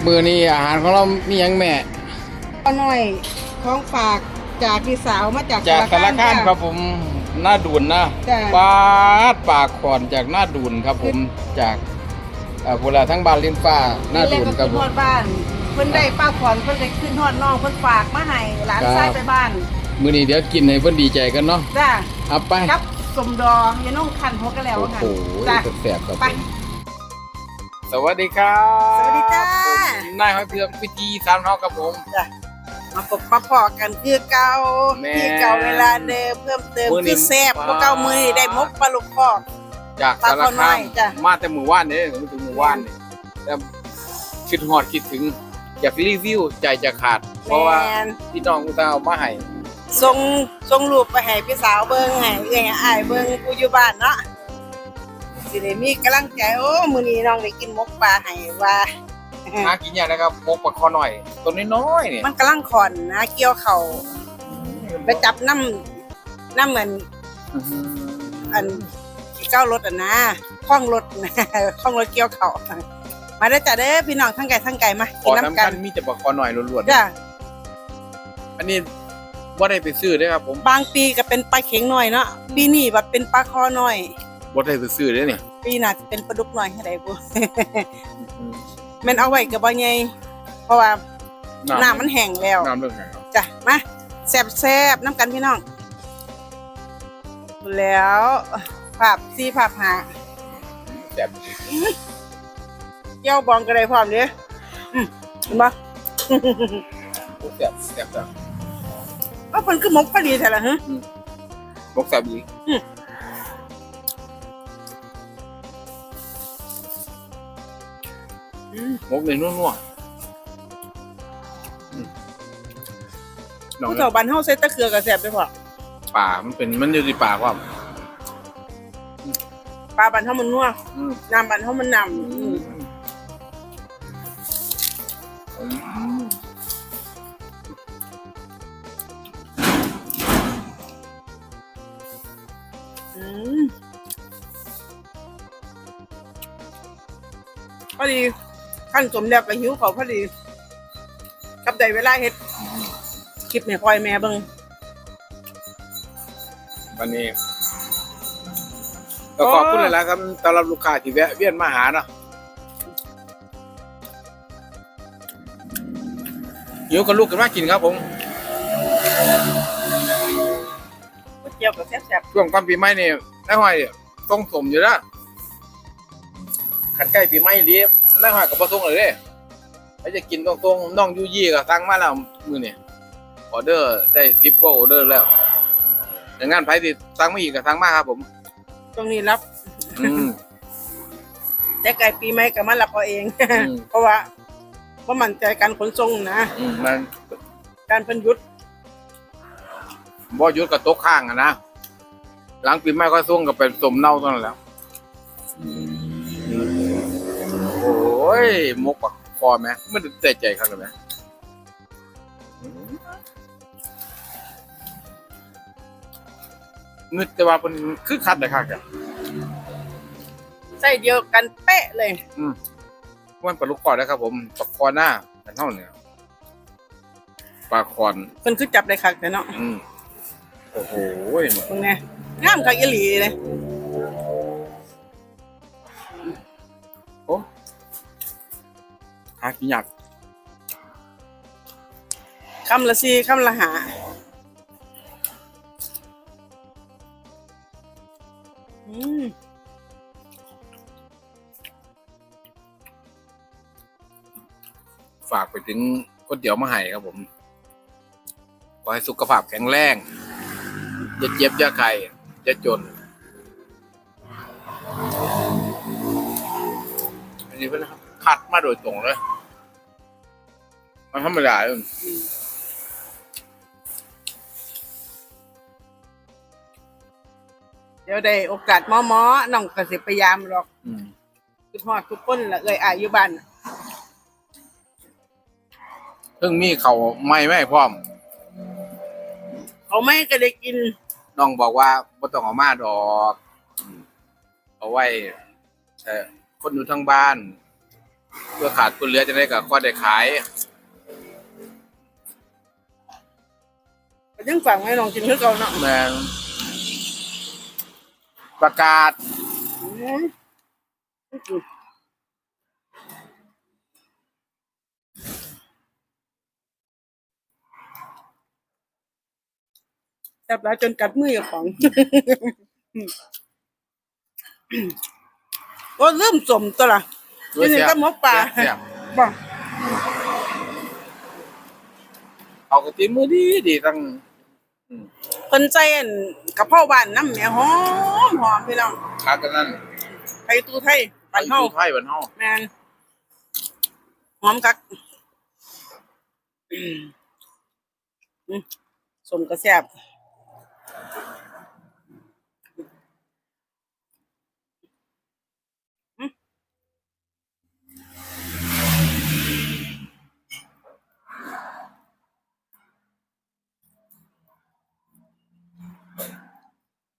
ครับมือนี้อาหารของเรามีหยังแม่ก็น้อยของฝากจากพี่สาวมาจากจากสารคามจ้ะครับผมหน้าดูนนะจ้ะ ปาดปากขอนจากหน้าดูนครับผมจากเอ่อพวกเราทั้งบ้านลิ้นฟ้าหน้าดูนครับผเพิ่นมฮอดบ้านเพิ่นได้ป้าขวัญเพิ่นได้ขึ้นฮอดน้องเพิ่นฝากมาให้หลานครับ ชายไปบ้านมือนี้เดี๋ยวกินให้เพิ่นดีใจกันเนาะจ้าเอาไปกับสมดองยาน้องคันพกกันแล้วโอ้ค่ะโหจ้า แสบๆครับไปผมสวัสดีครับ สวัสดีจ้าผม นายห้อยเพือกพิธีสามเฮาครับผม จ้ามาพบมาพอกันคือเก่าแม่ที่เก่าเวลาเดิมเพิ่มเติมมื้อนี้คือแซ่บกว่าเก่ามือนี่ได้มกปลาลูกคอก จากปลาสารข้าวน้คาอมยจ้ะ มาแต่หมู่บ้านนี่ถึงหมู่บ้านนี่แต่คิดฮอดคิดถึงอยากรีวิวใจจะขาด เพราะว่าแม่นพี่น้องอุตส่าห์เอามาให้ ส่งส่งรูปไปให้พี่สาวเบิ่งให้เอ้ยอ้ายเบิ่งผู้อยู่บ้านเนาะสิได้มีกำลังใจโอ้มื้อนี้น้องได้กินหมกปลาให้ว่า หากินยากนะครับมกปลาคอหน่อย ตัวน้อยๆเนี่ยมันกำลังขอนนะเกี่ยวเขาไปจับน้ำน้ำเหมือนอื้อหืออันที่เก้ารถอะนะคล้องรถนะคล้องรถเกี่ยวเขามาได้อจ้ะเด้อพี่น้องทั้งไก่ทั้งไก่มาขกิอนน้ำน้ำกักันนมีแต่ปลาคอหน่อยล้วนจ้ะๆอันนี้ว่าได้ไปซื้อเด้อครับผม บางปีก็เป็นปลาเข็งหน่อยเนาะปีนี้แบบเป็นปลาคอหน่อยว่าได้ไปซื้อเด้อเนี่ยปีหน้าจะเป็นปลาดุกหน่อยให้ได้บ่ แมันเอาไว้กับบ่ใหญ่เพราะว่าน้ำมันแห้งแล้วน้ำเรื่องไงครับจ้ะมาแซ่บแซบๆน้ำกันพี่น้อง แล้วภาพสี่ภาพหาแซ่บเกี่ยวบองก็ได้พร้อมเด้ออืมเห็นบ่โอ้แซ่บแซ่บจังว่าเพิ่นคือหมกพอดีแท้ล่ะฮะมกแซ่บอี มมกเลยนัวๆอืมน้องผู้เฒ่าบ้านเฮาใส่ตะเคือก็แซ่บเด้อพ่อป่ามันเป็นมันอยู่ที่ป่าครับปลาบ้านเฮามันนัวอืมน้ำบ้านเฮามันนำอืมอืมพอดี ขั้นสมแล้วก็หิวเขาวพอดีกับได้เวลาเฮ็ดคลิปให้พ่อยแม่เบิ่งวันนี้ก็ขอบคุณเลยละครับสำหรับลูกค้าที่แวะเวียนมาหาเนาะหิวกับลูกกันมากินครับผมก๋วยเตี๋ยวก็แซ่บช่วงก่อนปีใหม่นี่นายห้อยต้องสมอยู่นะขันใกล้ปีใหม่รีบ นายห้อยกับประสงเลยเด้ถ้าจะกินตรงๆน้องยูยี่ก็สั่งมาแล้วมือนี่ออเดอร์ได้สิบกว่าออเดอร์แล้วอย่างงั้นไผติสั่งมาอีกก็สั่งมาครับผมๆตรงนี้รับ อืม แต่ไก่ปีใหม่ก็มารับเอาเองอืมเพราะว่าว่ามั่นใจการขนส่งนะ อืมมันการเพิ่นหยุดบ่หยุดกับตกข้างอะนะ หลังปีใหม่ก็ส่งกับเป็นสมเน่าตอนนั้นแหล้ว โอ้ยมกปักคอไหมมันเตะใจครับเลยไหมนึกแต่ว่าเป็นคือคัดเลยครับใส่เดียวกันเป๊ะเลยมันปลาลูกคอนะครับผมปลาคอหน้าเป็นเท่าเนี่ยปลาคอนเพิ่นคือจับได้คักแต่เนาะอืมโอ้โหมึงไงงามคักอีหลีเลยากินยากคำละสี่คำละหาอืมฝากไปถึงคนเดียวมาให้ครับผม ขอให้สุขภาพแข็งแรงอย่าเจ็บอย่าไข้อย่าจนอันนี้เป็นคัดมาโดยตรงเลย มันธรรมดาเลยเดี๋ยวได้โอกาสหมอหมอๆน้องก็สิพยายามหรอกอืมคือฮอดทุกคนละเอ้ยอายุบ้านเพิ่งมีเขาวไม่ไม่พร้อม เขาไม่ก็ได้กิน น้องบอกว่าบ่ต้องเอามาดอกอืมเอาไว้เอ่อคนอยู่ทางบ้าน เพื่อขาดคนเหลือจะได้กับก็ได้ขาย ยังฝังให้น้องกินคือเก่าเนาะแมนประกาศอืมแซ่บแล้วจนกัดมือของ โอ้เริ่มสมตัวละนี่นี่ก็หมกปลาเสียบบ่เอากระติมือดีดีตั้ง เพิ่นใจอั่นกะเพราบ้านน้ำแหม่หอมหอมพี่น้องคากันนั่นไทยตู้ไทยบ้านเฮาไทยบ้านเฮาแม่นหอมคักอืมอืมสมกระแซ่บ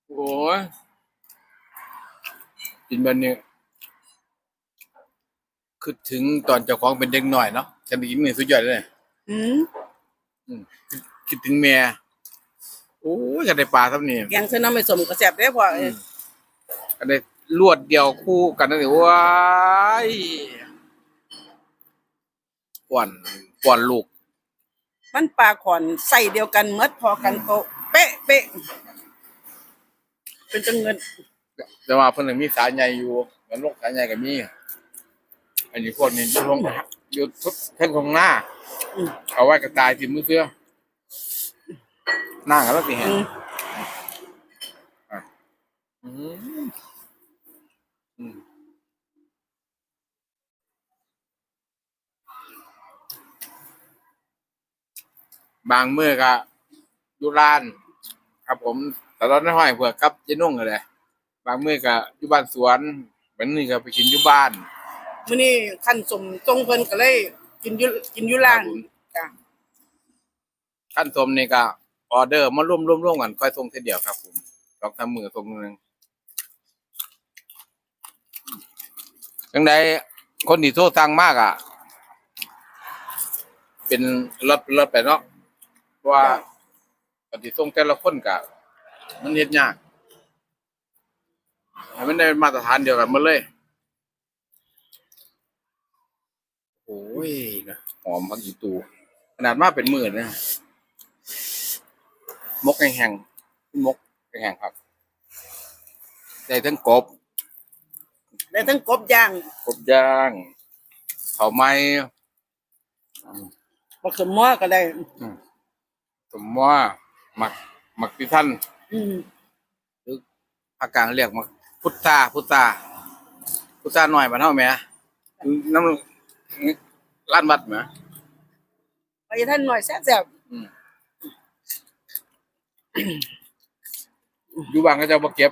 โอ้ย กินแบบนี้คือถึงตอนเจ้าของเป็นเด็กหน่อยเนาะฉันได้กินนี่สุดยอดเลยอืมคิดถึงเมียโอ้ยกันได้ปลาทับนี่แกงเส้นน้ำไม่สมกระแซ่บได้พอเอ้ยกันได้ลวดเดียวคู่กันนั่นเองว้ายป่วนป่วนลูก มันปลาขอนใส่เดียวกันเมดพอกันโตะเป๊ะเป๊ะเป็นจังเงิน แต่ว่าเพิ่นนะมีสายใหญ่อยู่กันโรคสายใหญ่ก็มี อันนี้พวกนี้อยู่ลงอยู่ทุกเพิ่นของหน้าอืมเอาไว้กระตายทิ่มมือเสื้อหน้ากันแล้วสิแฮะอืมอืมอืมบางมื้อก็อยู่ร้าน ครับผมแต่ตอนนั้นห้อยเผื่อกับเจนุ่งเลย บางมื้อก็อยู่บ้านสวนบางมื้อก็ไปกินอยู่บ้าน มื้อนี้ขั้นสมตรงเพิ่นก็เลย กินอยู่กินอยู่ร้านจ้ะขั้นสมนี่ก็ออเดอร์มาร่วมร่วมร่วมกันค่อยส่งเทีเดียวครับผมสองสามมือส่งหนึ่งจังใดคนที่โทรสั่งมากอะ เป็นรถรถไปเนาะเพราะว่าปฏิส่งแต่ละคนกะมันเฮ็ดยาก ให้มันได้มาตรฐานเดียวกันหมดเลย โอ้ยนะหอมพักอีตูขนาดมาเป็นหมื่นนะมกแห้งๆมกแห้งๆครับได้ทั้งกบได้ทั้งกบย่าง กบย่างข้าวไหม้อืมบักสมหม้อก็ได้สมว่าหมักหมักที่ท่านอืมภาคกลางเรียกหมัก พุทธาพุทธาพุทธาหน่อยมาเท่าไหมน้ำร้านวัดไหมไปท่านหน่อยแซ่บอืมอยู่บ้านก็จะมาเก็บ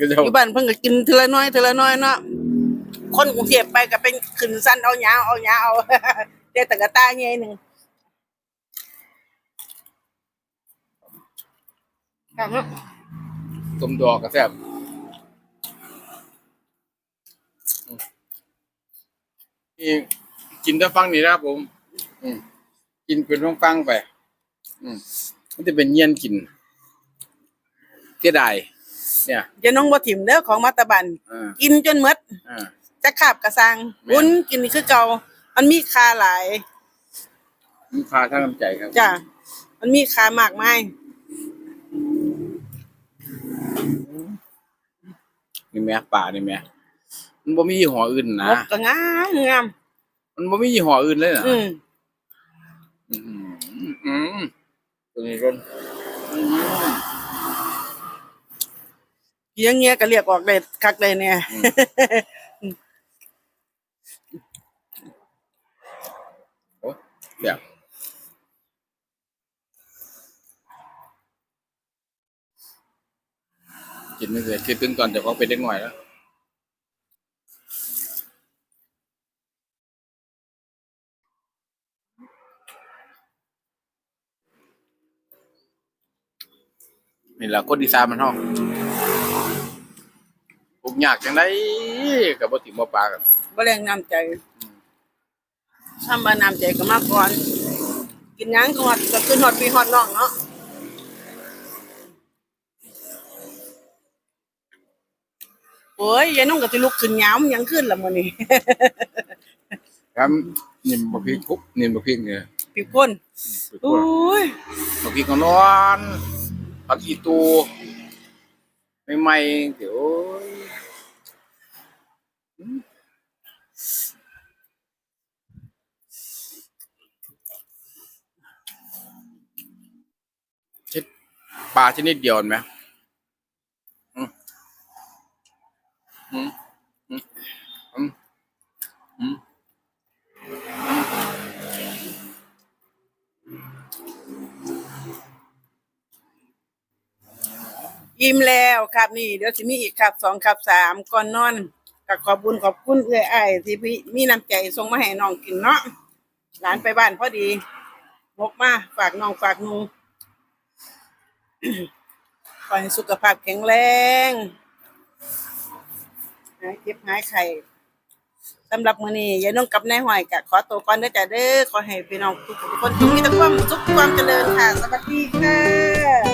ก็จะๆอยู่บ้านเพิ่นก็กินทีละน้อยทีละน้อยเนาะคนกรุงเทพไปก็เป็นขึ้นสั้นเอาหยาเอาหยาเอาได้แต่กระตาใหญ่หนึงครับเนาะ ต้มดอกกระแซบนี่กินถ้าฟังนี่นะครับผม อืมกินเป็นฟังฟังๆไป อืมมันจะเป็นเยี่ยนกินเสียดายเนี่ยอย่าน้องบ่ถิ่มเด้อของมาตะบัน อ่ากินจนหมดอ่า จะขาบกระซังแม่น วุ้นกินนี่คือเก่ามันมีค่าหลายมีค่าทางน้ำใจครับ จ้ะ มันมีค่ามากมาย นี่แม่ป่านี่แม่มันบ่มียี่ห้ออื่นนนะกก็งามงามมันบ่มียี่ห้ออื่นเลยนะอืมอืมอืมตัวนี้ร้นอืมเพียงเงี้ยก็เรียกออกได้คักเลยเนี่ยโอ้เดี๋ยว กินไม่เคยคิดถึงตอนเดี๋ยวเขาเป็นเด็กหน่อยแล้วนี่แหละคนดีไซน์มันห้องปลูกยากจังไดกับบ่ติบ่ปลากันบ่แรงน้ำใจทำบ่น้ำใจก็มาก่อน กินหยังก็ฮอดก็ขึ้นฮอดพี่ฮอดน้องเนาะ โอ้ยยายนุ่งก็สิลุกขึ้นยามหยังขึ้นละมื้อนี้ ครับนิ่มบะพริกคุบนิ่มบะพริกเนี่ยพี่คนโอ้ยบะพริกก็นอนผักอีตูใหม่ๆเดี๋ยวอืมเช็ดปลาชนิดเดียวเห็นไหมอืม อิ่มแล้วครับนี่เดี๋ยวสิมีอีกครับสองครับสามก่อนนอนก็ขอบคุญขอบคุณเอื้อยอ้ที่พี่มีน้ำใจส่งมาให้น้องกินเนาะหลานไปบ้านพอดีมกมาฝากน้องฝากนูขอให้สุขภาพแข็งแรง หายเก็บหายไข่สำหรับมื้อนี้ยายน้องกับนายห้อยกะขอตัวก่อนเด้อจ้าเด้อขอให้พี่น้องทุกคนจงมีแต่ความสุขความเจริญค่ะ สวัสดีค่ะ